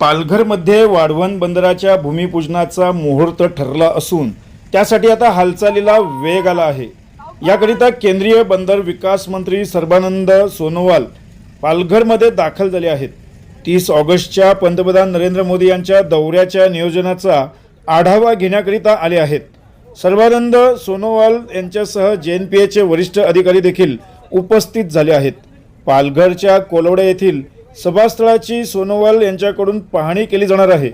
पालघरमध्ये वाढवण बंदराच्या भूमिपूजनाचा मुहूर्त ठरला असून त्यासाठी आता हालचालीला वेग आला आहे. याकरिता केंद्रीय बंदर विकास मंत्री सर्बानंद सोनोवाल पालघरमध्ये दाखल झाले आहेत. तीस ऑगस्टच्या पंतप्रधान नरेंद्र मोदी यांच्या दौऱ्याच्या नियोजनाचा आढावा घेण्याकरिता आले आहेत. सर्बानंद सोनोवाल यांच्यासह जे एन पी एचे वरिष्ठ अधिकारी देखील उपस्थित झाले आहेत. पालघरच्या कोलवडे येथील सभास्थळाची सोनोवाल यांच्याकडून पाहणी केली जाणार आहे.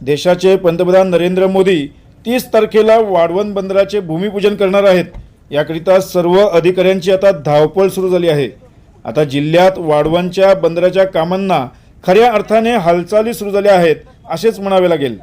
देशाचे पंतप्रधान नरेंद्र मोदी तीस तारखेला वाढवण बंदराचे भूमिपूजन करणार आहेत. याकरिता सर्व अधिकाऱ्यांची आता धावपळ सुरू झाली आहे. आता जिल्ह्यात वाढवणच्या बंदराच्या कामांना खऱ्या अर्थाने हालचाली सुरू झाल्या आहेत असेच म्हणावे लागेल.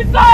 It's not